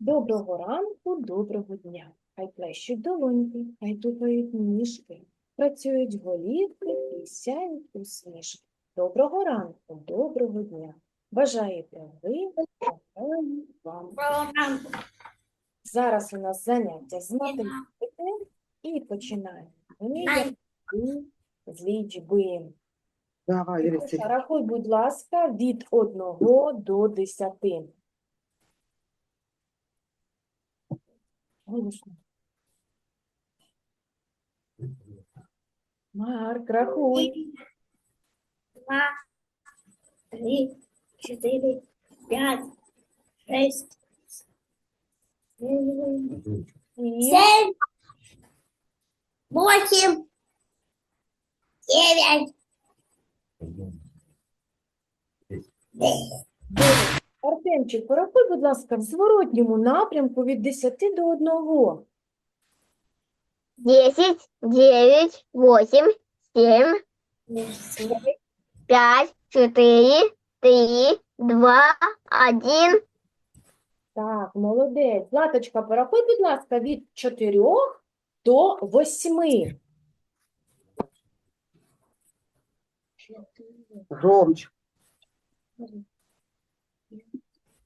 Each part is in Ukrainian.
Доброго ранку, доброго дня. Хай плещуть долоньки, хай тупають ніжки, працюють голівки і сяють усмішки. Доброго ранку, доброго дня. Бажаєте ви, бажаю вам. Зараз у нас заняття з математики і починаємо. Ми з лічби. Давай, Рахуй, будь ласка, від 1 до 10. Голосно. Марк, рахуй. два, три, четыре, пять, шесть, семь, семь, восемь, девять, дев'ять. Артемчик, порахуй, будь ласка, в зворотньому напрямку від 10 до 1. Десять, девять, восемь, семь, пять, четыре, три, два, один, Так, молодець. Златочка, порахуй, будь ласка, від 4 до 8. Громче.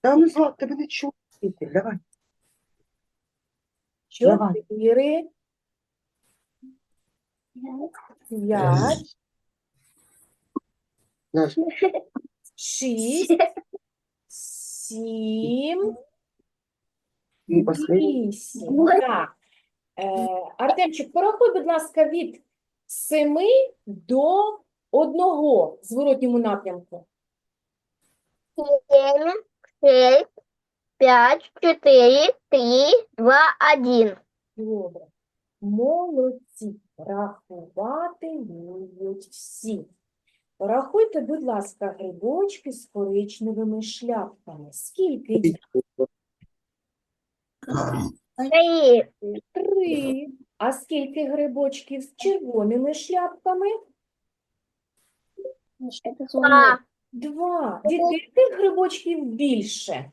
Та ну, Злат, тебе не чути. Давай. Давай. 4, 5, Наш. 6, 7, І останній. Вісім. Так. Е, Артемчик, порахуй, будь ласка, від 7 до 1 в зворотньому напрямку. семь, шесть, пять, четыре, три, два, один. Добре. Молодці. Рахувати вміють всі. Порахуйте, будь ласка, грибочки з коричневими шляпками. Скільки їх? Три, Три. А скільки грибочків з червоними шляпками? два, Два. Дітки, яких грибочків більше?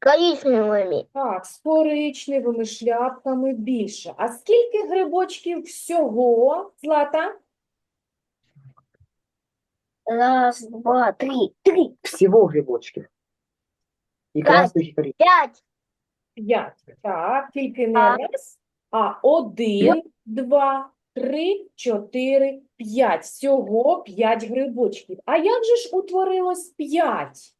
коричневыми. Так, з коричневими шляпками більше. А скільки грибочків всього, Злата? Раз, два, три, три, Всього грибочків. І Так. красних, і коричневих. пять, П'ять. Так, тільки не Так. раз, а один, два, три, чотири, п'ять. Всього п'ять грибочків. А як же ж утворилось п'ять?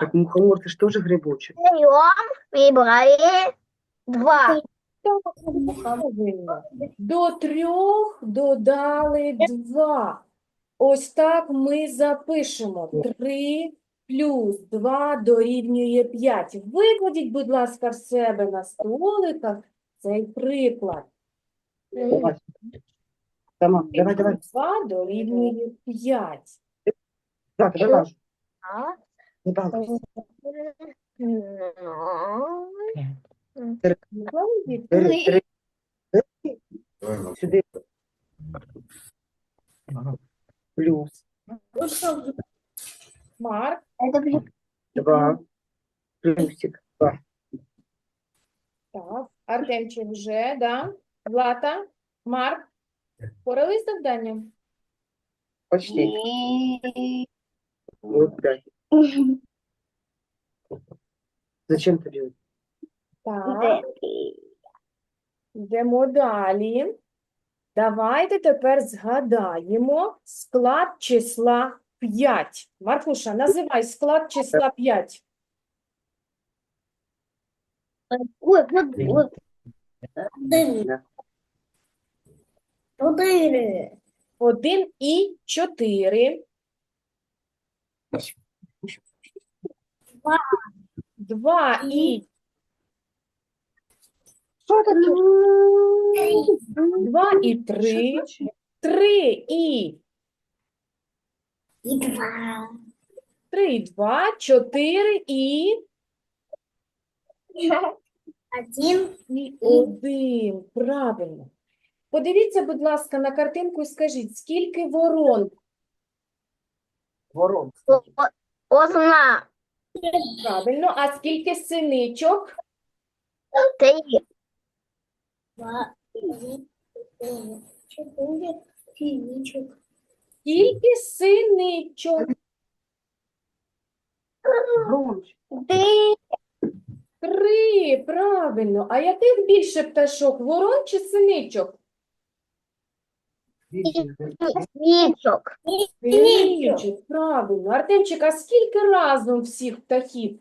Так мухомор, це ж теж грибочок. берем, прибрали два. Правильно. До трьох додали два. Ось так ми запишемо. Три плюс два дорівнює п'ять. Викладіть, будь ласка, в себе на столиках цей приклад. Давай. Давай, давай. Два дорівнює п'ять. Так, давай. Ну? Три. Сюди. Плюс. Марк, Это Два. Плюсик. Два. так. Артемчик вже, да? Злата, Марк, порались з завданням? Почти. Вот пять. Зачем тобі? Так. Йдемо далі. Давайте тепер згадаємо склад числа 5. Маркуша, називай склад числа 5. Ой, вот, вот. Один, четыре, 1 і 4. Два. 2 і Що таке? 2 і 3. 3 і и два, 3 і 2, 4 і один, і 1. Правильно. Подивіться, будь ласка, на картинку і скажіть, скільки ворон? Ворон. Одна. Правильно, а скільки синичок? Три. Два, три, финичек. Скільки синичок? Три. Три, правильно. А яких більше пташок, ворон чи синичок? Свічок. Синичок, правильно. Артемчик, а скільки разом всіх птахів?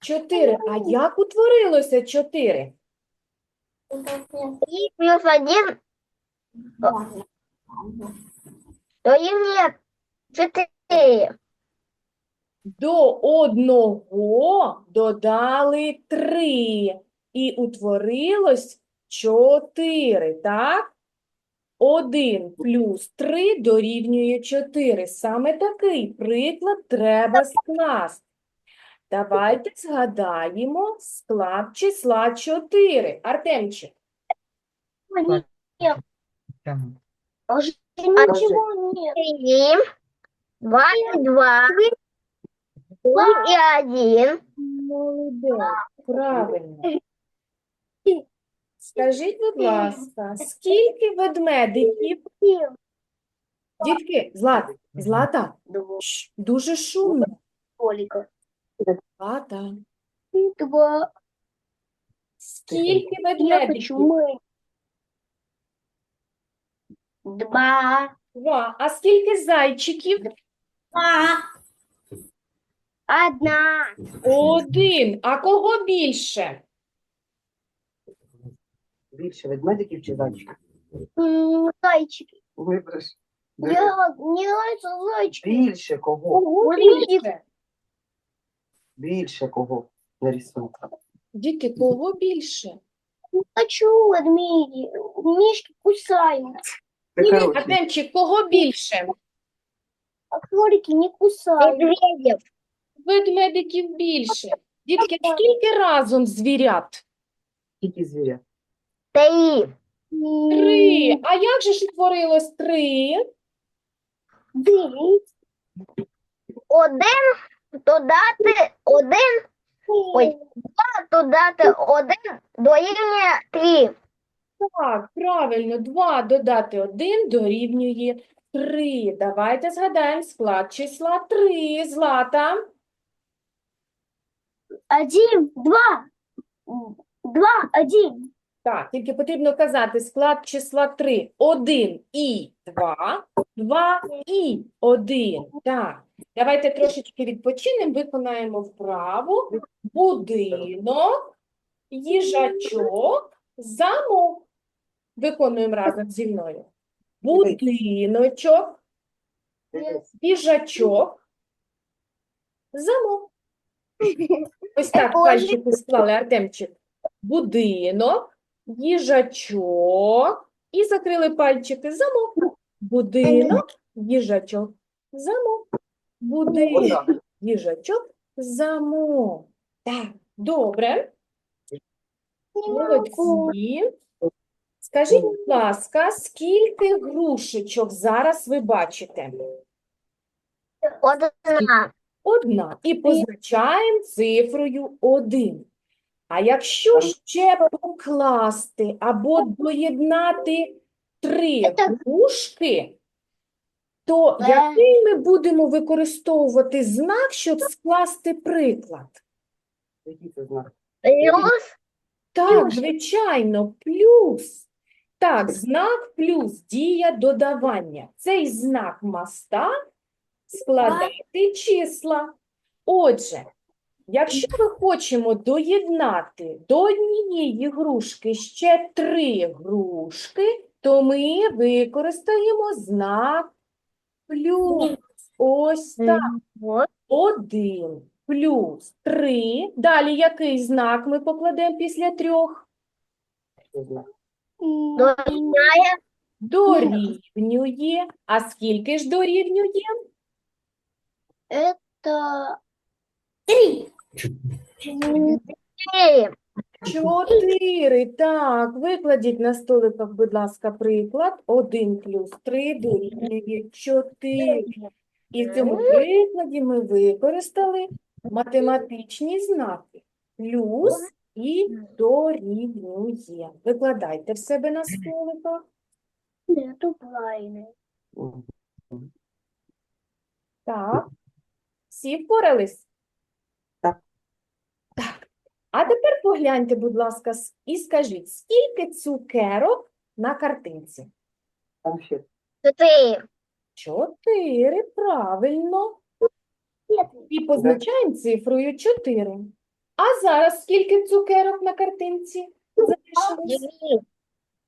Чотири. А як утворилося чотири? Три плюс один дорівнює чотири. До одного додали три. І утворилось чотири, так? Один плюс три дорівнює чотири. Саме такий приклад треба скласти. Давайте згадаємо склад числа 4. Артемчик, Уже ничего нет. Три. Два. И один. молодець, правильно. Скажіть, будь ласка, скільки ведмедиків? Дітки, Злата, Злата, Ш, дуже шумно. Злата, Два. скільки Я хочу ведмедиків? мы. Два. Два. А скільки зайчиків? Два. Одна. Один. А кого більше? Більше ведмедиків чи зайчиків? М, Зайчики. Вибраш. Я не нравится зайчики. Більше кого? Більше. Більше кого на рисунку? Діти, кого більше? Не хочу медведи. Мишки кусают. Ні. Артемчик, кого більше? А кролики не кусают. Медведев. Ведмедиків більше. Дітки, скільки разом звірят? Скільки звірят? Три. Три. А як же ж утворилось три? Девять. Один додати один, Ой. додати один дорівнює три. Так, правильно, 2 додати 1 дорівнює 3. Давайте згадаємо склад числа 3. Злата. Один, два. Два, один. Так, тільки потрібно казати склад числа 3. 1 і 2, 2 і 1. Так, давайте трошечки відпочинемо, виконаємо вправу. Будинок, їжачок, замок. Виконуємо разом зі мною. Будиночок, їжачок, замок. Ось так пальчики склали, Артемчик. Будинок, їжачок. І закрили пальчики. Замок. Будинок, їжачок, замок. Будинок, їжачок, замок. Так, добре. Молодці. Скажіть, будь ласка, скільки грушечок зараз ви бачите? Одна. Одна. І позначаємо цифрою 1. А якщо ще покласти або доєднати три грушки, то Е. який ми будемо використовувати знак, щоб скласти приклад? Який це знак? Плюс Так, звичайно, плюс. Так, знак плюс дія додавання. Цей знак моста складати числа. Отже, якщо ми хочемо доєднати до однієї грушки ще три грушки, то ми використаємо знак плюс. Ось так. Один плюс три. Далі який знак ми покладемо після трьох? Знак? дорівнює. А скільки ж дорівнює? Это три. три. Чотири. Так, викладіть на столиках, будь ласка, приклад. Один плюс три дорівнює чотири. І в цьому прикладі ми використали математичні знаки. Плюс і дорівнює. Викладайте в себе на столиках. Нету правильно. Так. Всі впорались? Так. Так. А тепер погляньте, будь ласка, і скажіть, скільки цукерок на картинці? Там ще. Чотири. Чотири, правильно. І позначаємо цифрою 4. А зараз скільки цукерок на картинці залишилось?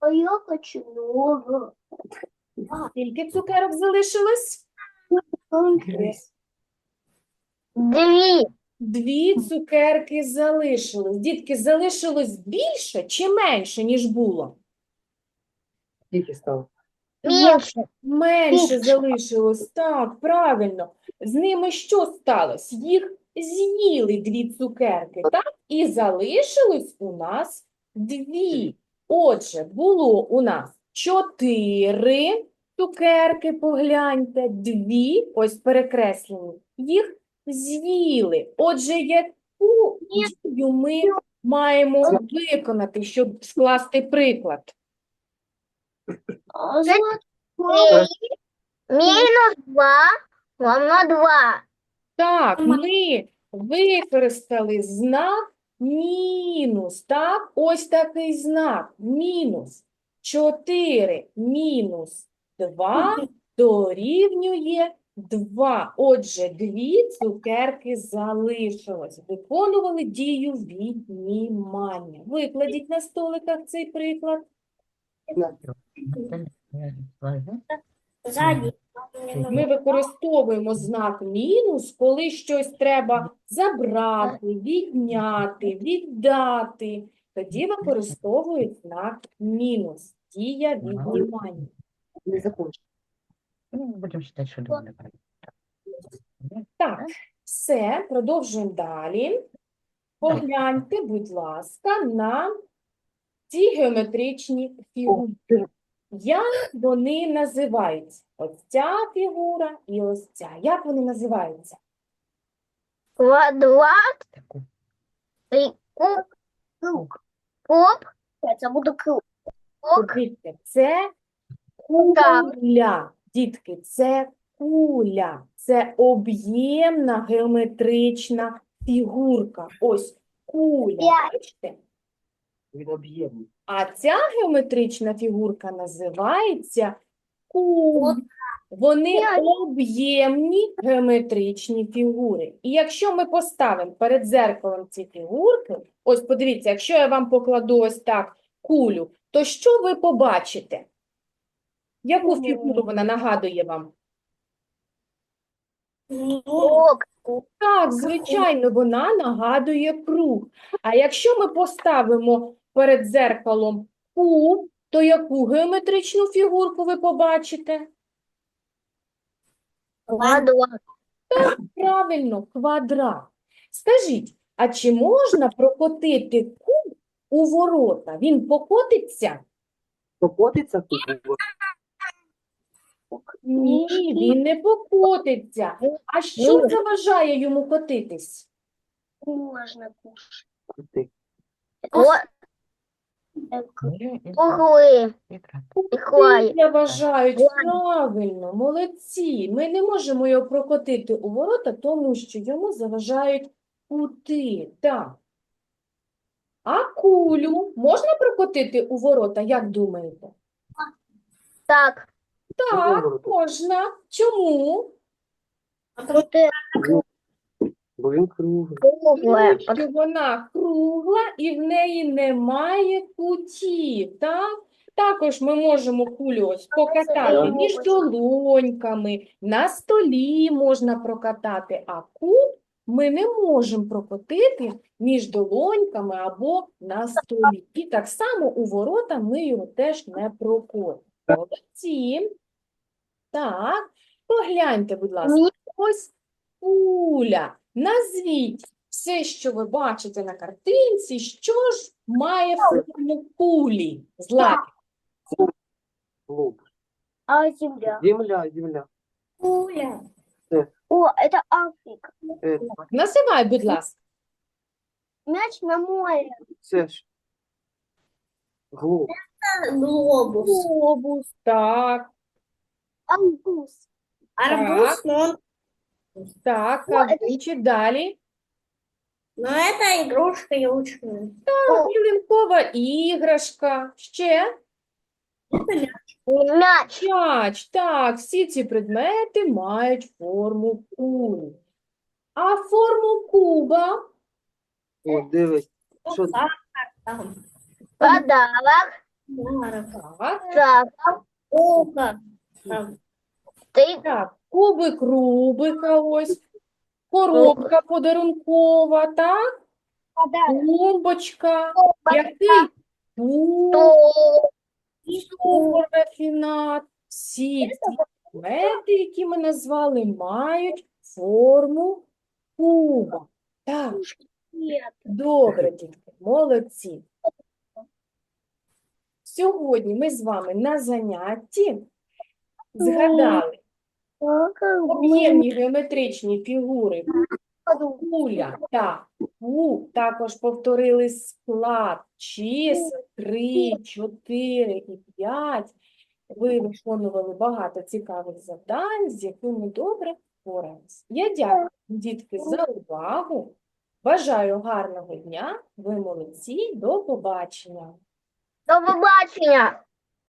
А я хочу много. Скільки цукерок залишилось? Дві. Дві цукерки залишилось. Дітки, залишилось більше чи менше, ніж було? Скільки стало? Менше. Менше залишилось, так, правильно. З ними що сталося? Їх з'їли дві цукерки, так? І залишилось у нас дві. Отже, було у нас чотири цукерки, погляньте, дві, ось перекреслені, їх з'їли. Отже, яку дію ми маємо виконати, щоб скласти приклад? Мінус два. Равно два. Так, ми використали знак мінус. Так, ось такий знак. Мінус. 4 мінус 2 дорівнює 2. Отже, дві цукерки залишилось. Виконували дію віднімання. Викладіть на столиках цей приклад. Сзади. Ми використовуємо знак мінус, коли щось треба забрати, відняти, віддати. Тоді використовують знак мінус. Дія віднімання. Не закончив. Ну, будем считать, что довольно Так, все, продовжуємо далі. Погляньте, будь ласка, на ці геометричні фігури. Як вони називаються? Ось ця фігура і ось ця. Як вони називаються? Квадрат. Такой. Три. Куб. Круг. Куб. Это круг. Це куля. Дітки, це куля. Це об'ємна геометрична фігурка. Ось куля. Бачите? Він об'ємний. А ця геометрична фігурка називається куб. Вони об'ємні геометричні фігури. І якщо ми поставимо перед зеркалом ці фігурки, ось подивіться, якщо я вам покладу ось так кулю, то що ви побачите? Яку фігуру вона нагадує вам? Так, звичайно, вона нагадує круг. А якщо ми поставимо перед зеркалом куб, то яку геометричну фігурку ви побачите? Квадрат. Правильно, квадрат. Скажіть, а чи можна прокотити куб у ворота? Він покотиться? Покотиться тут? Ні, він не покотиться. А що заважає йому котитись? Можно кушать. Крути. Іклай. Я вважають правильно, молодці. Ми не можемо його прокотити у ворота, тому що йому заважають кути. Так. А кулю можна прокотити у ворота, як думаєте? Так. Так, можна. Чому? Крути. Бо він круглий. Кругле. Тому що вона кругла і в неї немає кутів, так? Також ми можемо кулю ось покатати між долоньками, на столі можна прокатати, а куб ми не можемо прокотити між долоньками або на столі. І так само у ворота ми його теж не прокотимо. Молодці. Так, погляньте, будь ласка. Ось куля. Назвіть Все, що ви бачите на картинці, що ж має форму кулі? Злаки. Глобус. А земля? Земля, земля. Куля. О, это Африка. Е, Називай, будь ласка. Мяч на море. Це ж. Глобус. Глобус. Глобус, так, Арбуз. Арбуз, но он... так, О, это- Кавунчик, далі. Но это игрушка яучная. Ялинкова іграшка. Ще Мяч. м'яч. Так, всі ці предмети мають форму кулі. А форму куба О, дивись. Що це? Подарок. так, Так. Ти. так, кубик Рубика ось, коробка подарункова, так, тумбочка, який? То. Всі ці предмети, які ми назвали, мають форму куба. Так, добре, дітки, молодці. Сьогодні ми з вами на занятті згадали об'ємні геометричні фігури куля та пу. Також повторили склад чисел 3, 4 і 5. Ви виконували багато цікавих завдань, з якими добре впорались. Я дякую, дітки, за увагу. Бажаю гарного дня. Ви молодці. До побачення. До побачення.